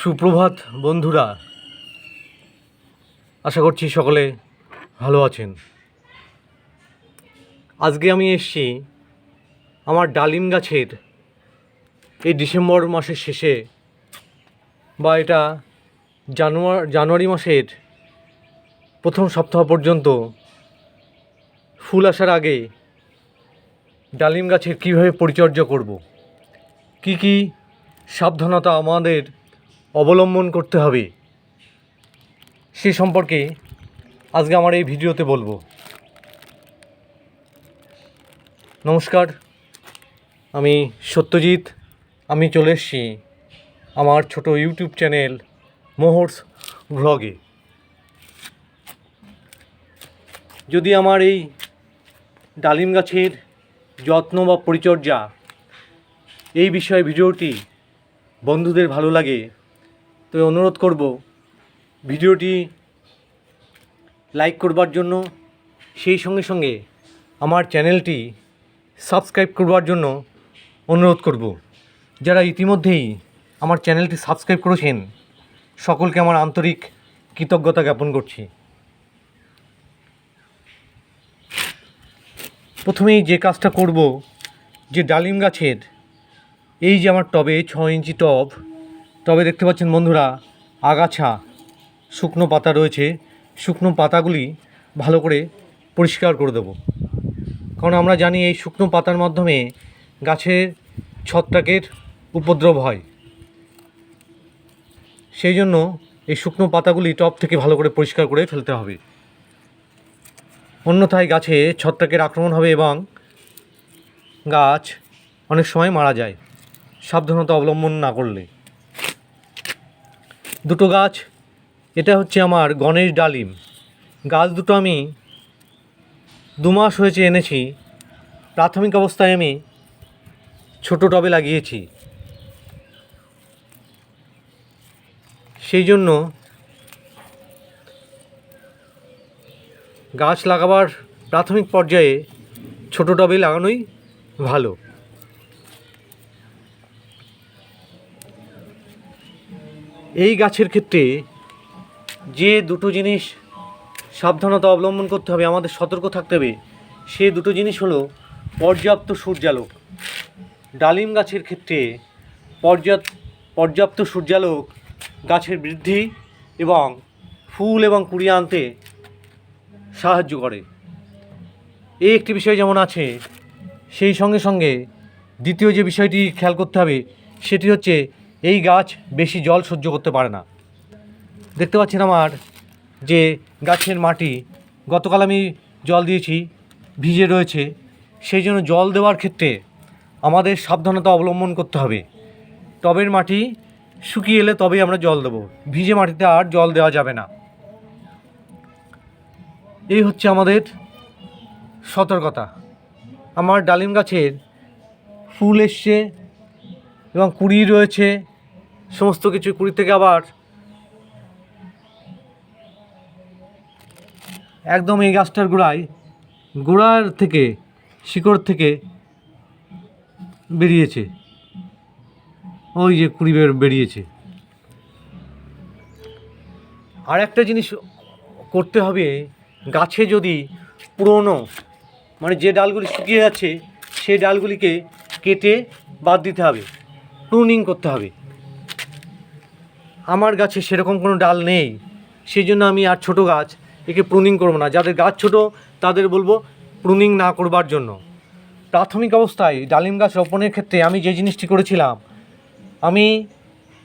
সুপ্রভাত, বন্ধুরা। আশা করছি সকলে ভালো আছেন। আজকে আমি এসেছি আমার ডালিম গাছের এই ডিসেম্বর মাসের শেষে বা এটা জানুয়ার, জানুয়ারি মাসের প্রথম সপ্তাহ পর্যন্ত ফুল আসার আগে ডালিম গাছের কীভাবে পরিচর্যা করব? কি কি সাবধানতা আমাদের অবলম্বন করতে হবে। সে সম্পর্কে আজকে আমার এই ভিডিওতে বলব। নমস্কার, আমি সত্যজিৎ। আমি চলে এসেছি আমার ছোট ইউটিউব চ্যানেল মোহর্স ভ্লগে যদি আমার এই ডালিম গাছের যত্ন বা পরিচর্যা এই বিষয়ে ভিডিওটি বন্ধুদের ভালো লাগে তো অনুরোধ করব, ভিডিওটি লাইক করবার জন্য, সেই সঙ্গে সঙ্গে আমার চ্যানেলটি সাবস্ক্রাইব করবার জন্য অনুরোধ করব। যারা ইতিমধ্যেই আমার চ্যানেলটি সাবস্ক্রাইব করেছেন, সকলকে আমার আন্তরিক কৃতজ্ঞতা জ্ঞাপন করছি। প্রথমেই যে কাজটা করব, যে ডালিম গাছের, এই যে আমার টবে ছ ইঞ্চি টব টবে দেখতে পাচ্ছেন বন্ধুরা, আগাছা, শুকনো পাতা রয়েছে। শুকনো পাতাগুলি ভালো করে পরিষ্কার করে দেবো। কারণ আমরা জানি এই শুকনো পাতার মাধ্যমে গাছের ছত্রাকের উপদ্রব হয়। সেই জন্য এই শুকনো পাতাগুলি টব থেকে ভালো করে পরিষ্কার করে ফেলতে হবে। অন্যথায় গাছে ছত্রাকের আক্রমণ হবে এবং গাছ অনেক সময় মারা যায়। সাবধানতা অবলম্বন না করলে। দুটো গাছ, এটা হচ্ছে আমার গণেশ ডালিম। গাছ দুটো আমি দু মাস হয়েছে এনেছি। প্রাথমিক অবস্থায় আমি ছোটো টবে লাগিয়েছি। সেই জন্য গাছ লাগাবার প্রাথমিক পর্যায়ে ছোটো টবে লাগানোই ভালো। এই গাছের ক্ষেত্রে যে দুটো জিনিস সাবধানতা অবলম্বন করতে হবে, আমাদের সতর্ক থাকতে হবে, সে দুটো জিনিস হলো পর্যাপ্ত সূর্যালোক। ডালিম গাছের ক্ষেত্রে পর্যাপ্ত পর্যাপ্ত সূর্যালোক গাছের বৃদ্ধি এবং ফুল এবং কুড়ি আনতে সাহায্য করে। এই একটি বিষয় যেমন আছে, সেই সঙ্গে সঙ্গে দ্বিতীয় যে বিষয়টি খেয়াল করতে হবে, সেটি হচ্ছে এই গাছ বেশি জল সহ্য করতে পারে না। দেখতে পাচ্ছেন আমার যে গাছের মাটি, গতকাল আমি জল দিয়েছি, ভিজে রয়েছে, সেই জন্য জল দেওয়ার ক্ষেত্রে আমাদের সাবধানতা অবলম্বন করতে হবে। টবের মাটি শুকিয়ে এলে তবেই আমরা জল দেবো। ভিজে মাটিতে আর জল দেওয়া যাবে না। এই হচ্ছে আমাদের সতর্কতা। আমার ডালিম গাছের ফুল এসছে এবং কুড়ি রয়েছে। সমস্ত কিছু কুড়ি থেকে আবার। একদম এই গাছটার গোড়ায়, গোড়ার থেকে, শিকড় থেকে বেরিয়েছে। ওই যে কুড়ি বের, বেরিয়েছে। আর একটা জিনিস করতে হবে, গাছে যদি পুরনো মানে যে ডালগুলি শুকিয়ে যাচ্ছে সেই ডালগুলিকে কেটে বাদ দিতে হবে। প্রুনিং করতে হবে। আমার গাছে সেরকম কোনো ডাল নেই। সেই জন্য আমি আর ছোট গাছ একে প্রুনিং করব না। যাদের গাছ ছোট, তাদের বলব প্রুনিং না করবার জন্য। প্রাথমিক অবস্থায় ডালিম গাছ রোপণের ক্ষেত্রে আমি যে জিনিসটি করেছিলাম, আমি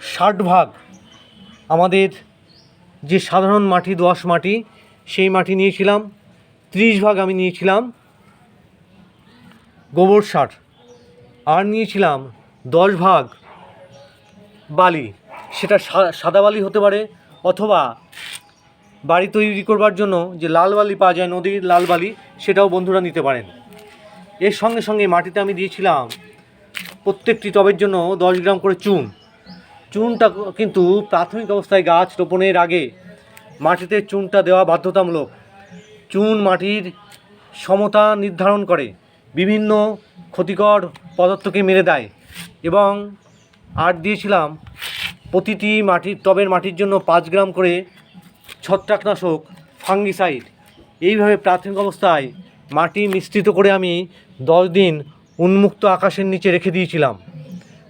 ষাট ভাগ আমাদের যে সাধারণ মাটি, দোআঁশ মাটি, সেই মাটি নিয়েছিলাম। ত্রিশ ভাগ আমি নিয়েছিলাম গোবর সার। আর নিয়েছিলাম দশ ভাগ বালি। সেটা সাদা বালি হতে পারে, অথবা বাড়ি তৈরি করবার জন্য যে লাল বালি পাওয়া যায়, নদীর লাল বালি সেটাও বন্ধুরা নিতে পারেন। এর সঙ্গে সঙ্গে মাটিতে আমি দিয়েছিলাম প্রত্যেকটি টবের জন্য দশ গ্রাম করে চুন। চুনটা কিন্তু প্রাথমিক অবস্থায় গাছ রোপণের আগে মাটিতে চুনটা দেওয়া বাধ্যতামূলক। চুন মাটির সমতা নির্ধারণ করে, বিভিন্ন ক্ষতিকর পদার্থকে মেরে দেয় এবং আর দিয়েছিলাম প্রতিটি মাটির টবের মাটির জন্য পাঁচ গ্রাম করে ছত্রাকনাশক, ফাঙ্গিসাইড। এইভাবে প্রাথমিক অবস্থায় মাটি মিশ্রিত করে আমি দশ দিন উন্মুক্ত আকাশের নিচে রেখে দিয়েছিলাম।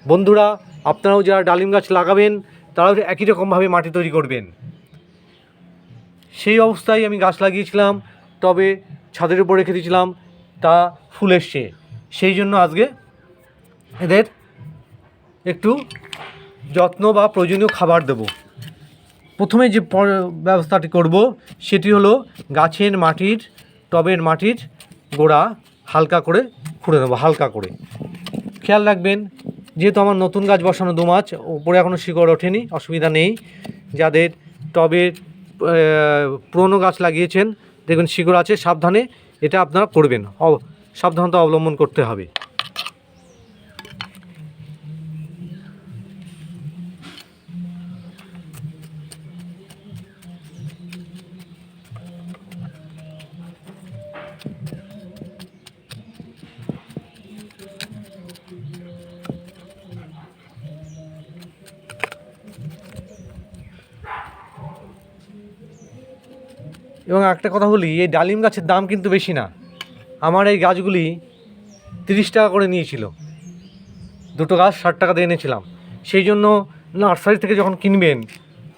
বন্ধুরা, আপনারাও যারা ডালিম গাছ লাগাবেন, তারাও একই রকমভাবে মাটি তৈরি করবেন। সেই অবস্থায় আমি গাছ লাগিয়েছিলাম তবে ছাদের উপর রেখে দিয়েছিলাম, তা ফুল এসছে। সেই জন্য আজকে এদের একটু যত্ন বা প্রয়োজনীয় খাবার দেব। প্রথমে যে ব্যবস্থাটি করব, সেটি হলো গাছের মাটির, টবের মাটির গোড়া হালকা করে খুঁড়ে নেব, হালকা করে। খেয়াল রাখবেন, যেহেতু আমার নতুন গাছ বসানো দু মাস উপরে এখনও শিকড় ওঠেনি, অসুবিধা নেই। যাদের টবের পুরনো গাছ লাগিয়েছেন, দেখবেন শিকড় আছে, সাবধানে এটা আপনারা করবেন সাবধানতা অবলম্বন করতে হবে। এবং একটা কথা বলি, এই ডালিম গাছের দাম কিন্তু বেশি না। আমার এই গাছগুলি তিরিশ টাকা করে নিয়েছিল। দুটো গাছ ষাট টাকা দিয়ে এনেছিলাম। সেই জন্য নার্সারি থেকে যখন কিনবেন,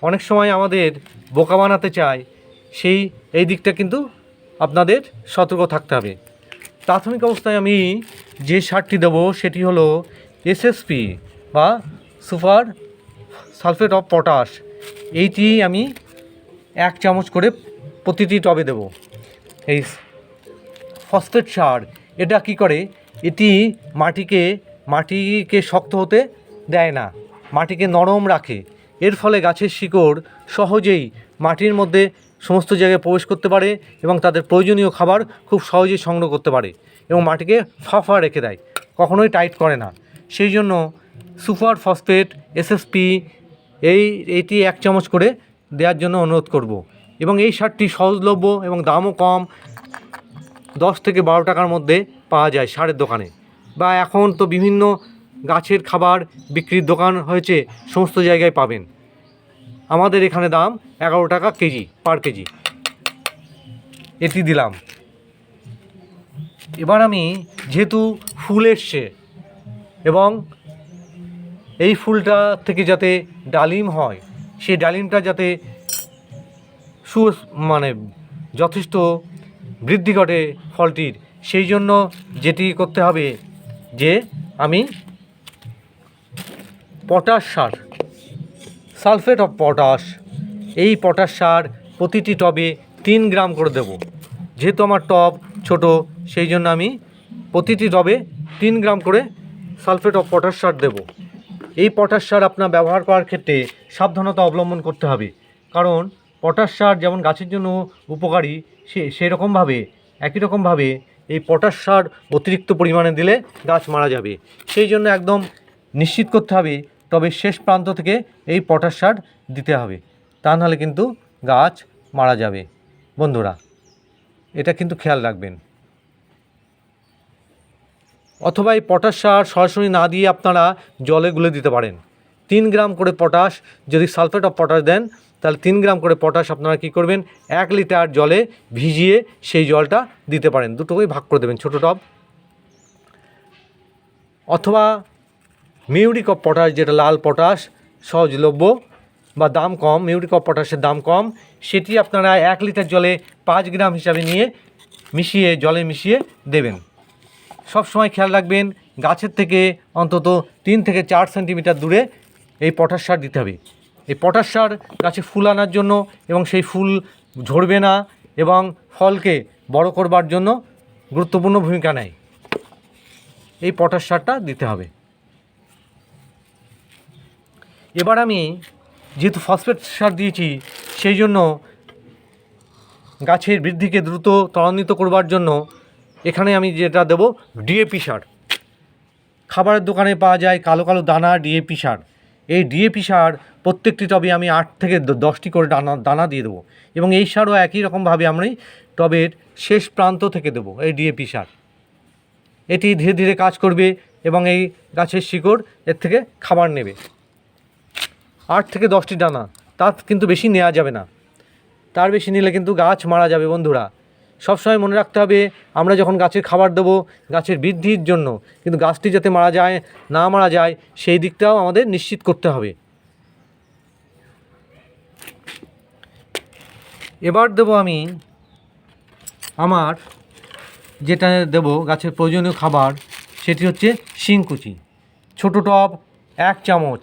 অনেক সময় আমাদের বোকা বানাতে চায়, সেই, এই দিকটা কিন্তু আপনাদের সতর্ক থাকতে হবে। প্রাথমিক অবস্থায় আমি যে সারটি দেবো, সেটি হলো এসএসপি বা সুপার সালফেট অফ পটাশ। এইটি আমি এক চামচ করে প্রতিটি টবে দেব। এই ফসফেট সার, এটা কি করে? এটি মাটিকে মাটিকে শক্ত হতে দেয় না, মাটিকে নরম রাখে। এর ফলে গাছের শিকড় সহজেই মাটির মধ্যে সমস্ত জায়গায় প্রবেশ করতে পারে এবং তাদের প্রয়োজনীয় খাবার খুব সহজেই সংগ্রহ করতে পারে এবং মাটিকে ফাঁফা রেখে দেয়, কখনোই টাইট করে না। সেই জন্য সুপার ফসফেট এসএসপি এই, এটি এক চামচ করে দেওয়ার জন্য অনুরোধ করব। এবং এই সারটি সহজলভ্য এবং দামও কম। দশ থেকে বারো টাকার মধ্যে পাওয়া যায় সারের দোকানে। বা এখন তো বিভিন্ন গাছের খাবার বিক্রির দোকান হয়েছে, সমস্ত জায়গায় পাবেন। আমাদের এখানে দাম এগারো টাকা কেজি, পার কেজি। এটি দিলাম। এবার আমি যেহেতু ফুল এসছে এবং এই ফুলটা থেকে যাতে ডালিম হয়, সেই ডালিমটা যাতে সু মানে যথেষ্ট বৃদ্ধি ঘটে ফলটির। সেই জন্য যেটি করতে হবে যে আমি পটাশ সার, সালফেট অফ পটাশ, এই পটাশ সার প্রতিটি টবে তিন গ্রাম করে দেব। যেহেতু আমার টব ছোট, সেই জন্য আমি প্রতিটি টবে তিন গ্রাম করে সালফেট অফ পটাশ সার দেব। এই পটাশ সার আপনার ব্যবহার করার ক্ষেত্রে সাবধানতা অবলম্বন করতে হবে। কারণ পটাশ সার যেমন গাছের জন্য উপকারী, সে সেরকমভাবে, একই রকমভাবে এই পটাশ সার অতিরিক্ত পরিমাণে দিলে গাছ মারা যাবে। সেই জন্য একদম নিশ্চিত করতে হবে, তবে শেষ প্রান্ত থেকে এই পটাশ সার দিতে হবে। তা নাহলে কিন্তু গাছ মারা যাবে। বন্ধুরা, এটা কিন্তু খেয়াল রাখবেন। অথবা এই পটাশ সার সরাসরি না দিয়ে আপনারা জলে গুলে দিতে পারেন। তিন গ্রাম করে পটাশ যদি সালফেট অফ পটাশ দেন, তাহলে তিন গ্রাম করে পটাশ আপনারা কী করবেন? এক লিটার জলে ভিজিয়ে সেই জলটা দিতে পারেন। দুটোকেই ভাগ করে দেবেন ছোটো টব। অথবা মিউরিক অফ পটাশ, যেটা লাল পটাশ, সহজলভ্য বা দাম কম, মিউরিক অফ পটাশের দাম কম, সেটি আপনারা এক লিটার জলে পাঁচ গ্রাম হিসাবে নিয়ে মিশিয়ে, জলে মিশিয়ে দেবেন। সব সময় খেয়াল রাখবেন, গাছের থেকে অন্তত তিন থেকে চার সেন্টিমিটার দূরে এই পটাশ সার দিতে হবে। এই পটাশ সার গাছে ফুল আনার জন্য এবং সেই ফুল ঝরবে না এবং ফলকে বড় করবার জন্য গুরুত্বপূর্ণ ভূমিকা নেয়। এই পটাশ সারটা দিতে হবে। এবার আমি যেহেতু ফসফেট সার দিয়েছি, সেই জন্য গাছের বৃদ্ধিকে দ্রুত ত্বরান্বিত করবার জন্য এখানে আমি যেটা দেবো, ডিএপি সার। খাবারের দোকানে পাওয়া যায় কালো কালো দানা ডিএপি সার। এই ডিএপি সার প্রত্যেকটি টবে আমি আট থেকে দশটি করে দানা দানা দিয়ে দেবো। এবং এই সারও একই রকমভাবে আমি টবের শেষ প্রান্ত থেকে দেবো, এই ডিএপি সার। এটি ধীরে ধীরে কাজ করবে এবং এই গাছের শিকড় এর থেকে খাবার নেবে। আট থেকে দশটি দানা, তার কিন্তু বেশি নেওয়া যাবে না। তার বেশি নিলে কিন্তু গাছ মারা যাবে, বন্ধুরা। সবসময় মনে রাখতে হবে, আমরা যখন গাছের খাবার দেবো গাছের বৃদ্ধির জন্য, কিন্তু গাছটি যাতে মারা যায়, না মারা যায়, সেই দিকটাও আমাদের নিশ্চিত করতে হবে। এবার দেবো আমি আমার যেটা দেব গাছের প্রয়োজনীয় খাবার, সেটি হচ্ছে শিংকুচি ছোটো টব, এক চামচ।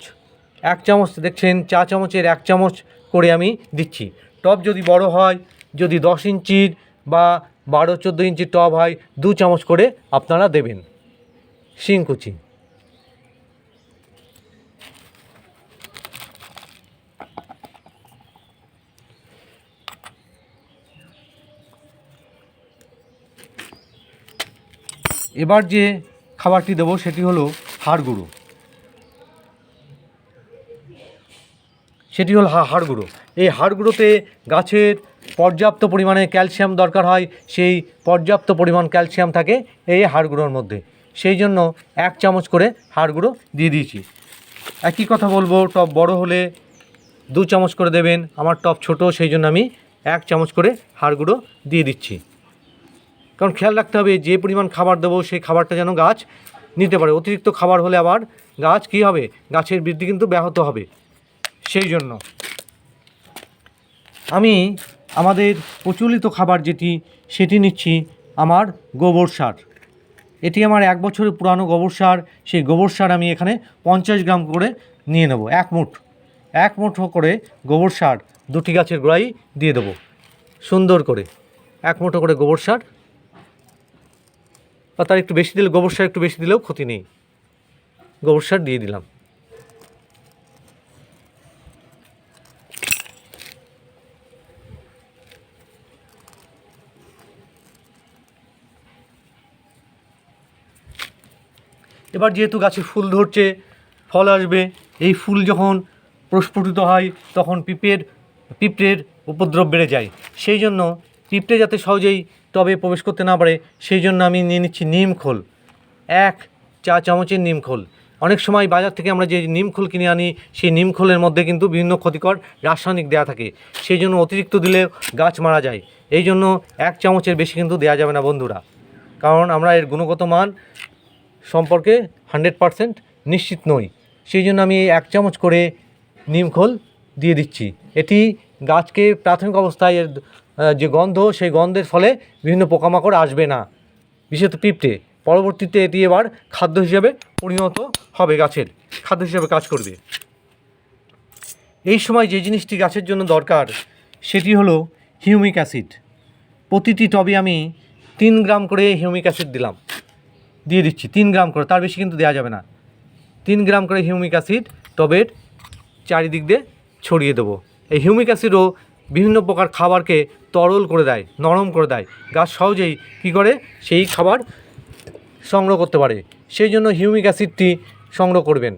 এক চামচ দেখছেন, চা চামচের এক চামচ করে আমি দিচ্ছি। টব যদি বড় হয়, যদি দশ ইঞ্চির বা বারো, চোদ্দ ইঞ্চি টব হয় দু চামচ করে আপনারা দেবেন। শিংকুচি এবার যে খাবারটি দেবো, সেটি হলো হাড় গুঁড়ো। সেটি হলো হাড় গুঁড়ো। এই হাড় গুঁড়োতে গাছের পর্যাপ্ত পরিমাণে ক্যালসিয়াম দরকার হয়, সেই পর্যাপ্ত পরিমাণ ক্যালসিয়াম থাকে এই হাড় গুঁড়োর মধ্যে। সেই জন্য এক চামচ করে হাড়গুঁড়ো দিয়ে দিয়েছি। একই কথা বলব টব বড় হলে দু চামচ করে দেবেন, আমার টব ছোট, সেই জন্য আমি এক চামচ করে হাড়গুঁড়ো দিয়ে দিচ্ছি। কারণ খেয়াল রাখতে হবে, যে পরিমাণ খাবার দেবো, সেই খাবারটা যেন গাছ নিতে পারে। অতিরিক্ত খাবার হলে আবার গাছ কী হবে? গাছের বৃদ্ধি কিন্তু ব্যাহত হবে। সেই জন্য আমি আমাদের প্রচলিত খাবার যেটি, সেটি নিচ্ছি আমার গোবর সার। এটি আমার এক বছরের পুরানো গোবর সার। সেই গোবর সার আমি এখানে পঞ্চাশ গ্রাম করে নিয়ে নেব, এক মুঠ। এক মুঠো করে গোবর সার দুটি গাছের গোড়াই দিয়ে দেবো, সুন্দর করে। এক মুঠো করে গোবর সার। বা তার একটু বেশি দিলে, গোবর সার একটু বেশি দিলেও ক্ষতি নেই। গোবর সার দিয়ে দিলাম। এবার যেহেতু গাছে ফুল ধরছে, ফল আসবে, এই ফুল যখন প্রস্ফুটিত হয়, তখন পিঁপড়ের পিঁপড়ের উপদ্রব বেড়ে যায়। সেই জন্য পিঁপড়ে যাতে সহজেই টবে প্রবেশ করতে না পারে, সেই জন্য আমি নিয়ে নিচ্ছি নিম খোল। এক চা চামচের নিম খোল। অনেক সময় বাজার থেকে আমরা যে নিম খোল কিনে আনি, সেই নিম খোলের মধ্যে কিন্তু বিভিন্ন ক্ষতিকর রাসায়নিক দেওয়া থাকে। সেই জন্য অতিরিক্ত দিলে গাছ মারা যায়। এই জন্য এক চামচের বেশি কিন্তু দেওয়া যাবে না বন্ধুরা। কারণ আমরা এর গুণগত মান সম্পর্কে হান্ড্রেড পারসেন্ট নিশ্চিত নই। সেই জন্য আমি এক চামচ করে নিমখোল দিয়ে দিচ্ছি। এটি গাছকে প্রাথমিক অবস্থায় এর যে গন্ধ, সেই গন্ধের ফলে বিভিন্ন পোকামাকড় আসবে না। বিশেষত পিঁপড়ে। পরবর্তীতে এটি এবার খাদ্য হিসেবে পরিণত হবে গাছের। খাদ্য হিসেবে কাজ করবে। এই সময় যে জিনিসটি গাছের জন্য দরকার, সেটি হলো হিউমিক অ্যাসিড। প্রতিটি টবে আমি তিন গ্রাম করে হিউমিক অ্যাসিড দিলাম। দিয়ে দিচ্ছি, তিন গ্রাম করে, তার বেশি কিন্তু দেওয়া যাবে না। তিন গ্রাম করে হিউমিক অ্যাসিড টবের চারিদিক দিয়ে ছড়িয়ে দেবো। এই হিউমিক অ্যাসিডও বিভিন্ন প্রকার খাবারকে তরল করে দেয়, নরম করে দেয়। গাছ সহজেই কী করে? সেই খাবার সংগ্রহ করতে পারে। সেই জন্য হিউমিক অ্যাসিডটি সংগ্রহ করবেন।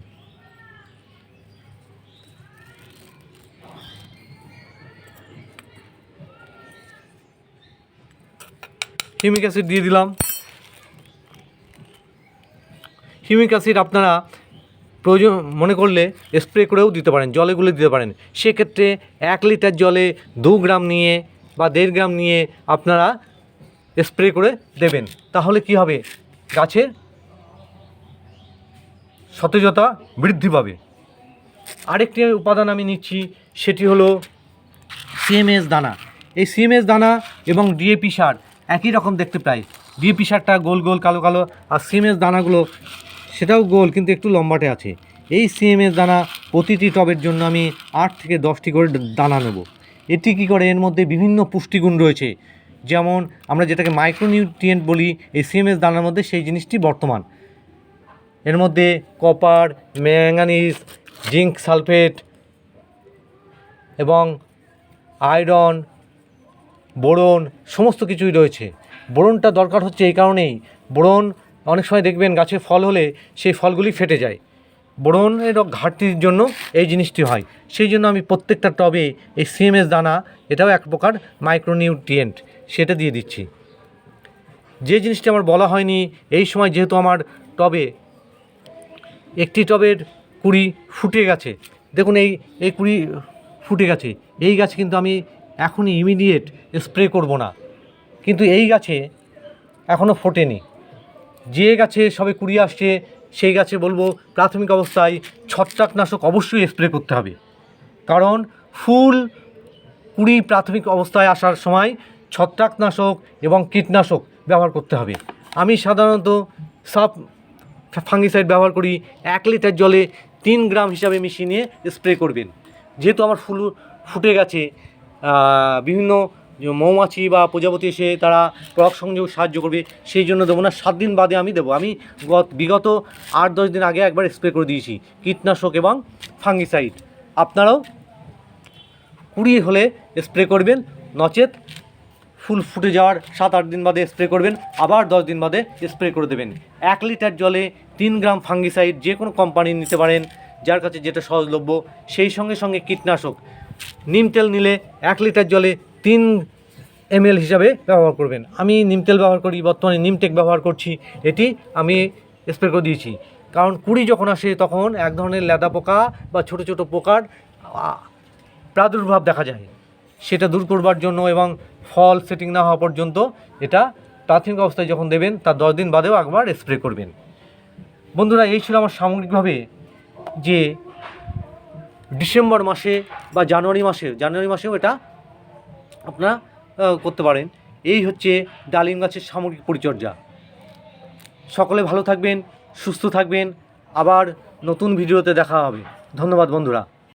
হিউমিক অ্যাসিড দিয়ে দিলাম। হিউমিক অ্যাসিড আপনারা প্রয়োজন মনে করলে স্প্রে করেও দিতে পারেন, জলে গুলে দিতে পারেন। সেক্ষেত্রে এক লিটার জলে দু গ্রাম নিয়ে বা দেড় গ্রাম নিয়ে আপনারা স্প্রে করে দেবেন। তাহলে কি হবে? গাছের সতেজতা বৃদ্ধি পাবে। আরেকটি উপাদান আমি নিচ্ছি, সেটি হলো সিএমএস দানা। এই সিএমএস দানা এবং ডিএপি সার একই রকম দেখতে প্রায়। ডিএপি সারটা গোল গোল, কালো কালো, আর সিএমএস দানাগুলো সেটাও গোল, কিন্তু একটু লম্বাটে আছে। এই সিএমএস দানা প্রতিটি টবের জন্য আমি আট থেকে দশটি করে দানা নেব। এটি কী করে? এর মধ্যে বিভিন্ন পুষ্টিগুণ রয়েছে। যেমন আমরা যেটাকে মাইক্রোনিউট্রিয়েন্ট বলি, এই সিএমএস দানার মধ্যে সেই জিনিসটি বর্তমান। এর মধ্যে কপার ম্যাঙ্গানিজ জিঙ্ক সালফেট এবং আয়রন বোরন সমস্ত কিছুই রয়েছে। বোরনটা দরকার হচ্ছে এই কারণেই। বোরন অনেক সময় দেখবেন গাছে ফল হলে সেই ফলগুলি ফেটে যায়। বোরনের ঘাটতির জন্য এই জিনিসটি হয়। সেই জন্য আমি প্রত্যেকটা টবে এই সিএমএস দানা, এটাও এক প্রকার মাইক্রোনিউট্রিয়েন্ট, সেটা দিয়ে দিচ্ছি। যে জিনিসটি আমার বলা হয়নি, এই সময় যেহেতু আমার টবে, একটি টবের কুড়ি ফুটে গেছে, দেখুন এই এই কুড়ি ফুটে গেছে, এই গাছ কিন্তু আমি এখনই ইমিডিয়েট স্প্রে করব না। কিন্তু এই গাছে এখনও ফোটেনি। যে গাছে সবে কুড়ি আসছে, সেই গাছে বলব প্রাথমিক অবস্থায় ছত্রাকনাশক অবশ্যই স্প্রে করতে হবে। কারণ ফুল কুড়ি প্রাথমিক অবস্থায় আসার সময় ছত্রাকনাশক এবং কীটনাশক ব্যবহার করতে হবে। আমি সাধারণত সব ফাঙ্গিসাইড ব্যবহার করি, এক লিটার জলে তিন গ্রাম হিসাবে মিশিয়ে নিয়ে স্প্রে করবেন। যেহেতু আমার ফুল ফুটে গেছে বিভিন্ন মৌমাছি বা প্রজাপতি এসে তারা পরাগ সংযোগ সাহায্য করবে, সেই জন্য দেবো না, সাত দিন বাদে আমি দেবো। আমি গত, বিগত আট দশ দিন আগে একবার স্প্রে করে দিয়েছি, কীটনাশক এবং ফাঙ্গিসাইড। আপনারাও কুড়ি হলে স্প্রে করবেন, নচেত ফুল ফুটে যাওয়ার সাত আট দিন বাদে স্প্রে করবেন, আবার দশ দিন বাদে স্প্রে করে দেবেন। এক লিটার জলে তিন গ্রাম ফাঙ্গিসাইড যে কোনো কোম্পানি নিতে পারেন, যার কাছে যেটা সহজলভ্য, সেই সঙ্গে সঙ্গে কীটনাশক। নিম তেল নিলে এক লিটার জলে তিন এমএল হিসাবে ব্যবহার করবেন। আমি নিম তেল ব্যবহার করি, বর্তমানে নিমটেক ব্যবহার করছি, এটি আমি স্প্রে করে দিয়েছি। কারণ কুড়ি যখন আসে তখন এক ধরনের লেদা পোকা বা ছোট ছোট পোকার প্রাদুর্ভাব দেখা যায়। সেটা দূর করবার জন্য এবং ফল সেটিং না হওয়া পর্যন্ত এটা প্রাথমিক অবস্থায় যখন দেবেন, তার দশ দিন বাদেও একবার স্প্রে করবেন। বন্ধুরা, এই ছিল আমার সামগ্রিকভাবে যে ডিসেম্বর মাসে বা জানুয়ারি মাসে, জানুয়ারি মাসেও এটা আপনারা করতে পারেন। এই হচ্ছে ডালিম গাছের সামগ্রিক পরিচর্যা। সকলে ভালো থাকবেন, সুস্থ থাকবেন। আবার নতুন ভিডিওতে দেখা হবে। ধন্যবাদ বন্ধুরা।